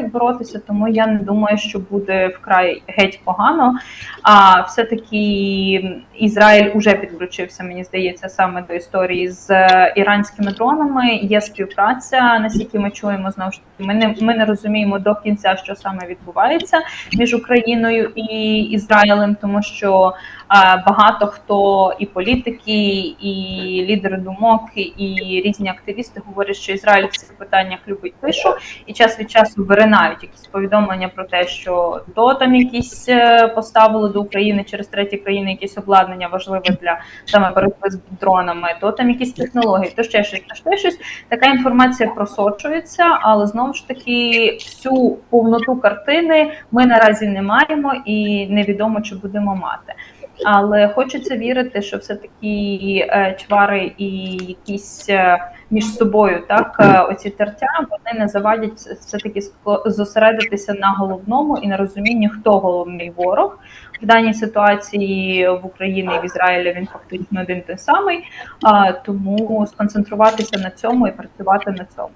боротися, тому я не думаю, що буде вкрай геть погано. А все-таки Ізраїль уже підключився, мені здається, саме до історії з е, іранськими дронами. Є співпраця, наскільки ми чуємо знову ж таки. Ми не ми не розуміємо до кінця, що саме відбувається між Україною і Ізраїлем, тому що е, багато хто і політики, і лідери думок, і різні активісти говорять, що Ізраїль в цих питаннях любить тишу, і час від часу виринають якісь повідомлення про те, що то там якісь е, поставили до України через треті країни якісь обладнання важливе для саме боротьби з дронами, то там якісь технології, то ще щось, то ще щось. Така інформація просочується, але знову ж таки всю повноту картини ми наразі не маємо і невідомо чи будемо мати. Але хочеться вірити, що все таки е, чвари і якісь е, між собою, так е, оці тертя вони не завадять все таки зосередитися на головному і на розумінні, хто головний ворог в даній ситуації в Україні і в Ізраїлі. Він фактично один той самий. Тому сконцентруватися на цьому і працювати на цьому.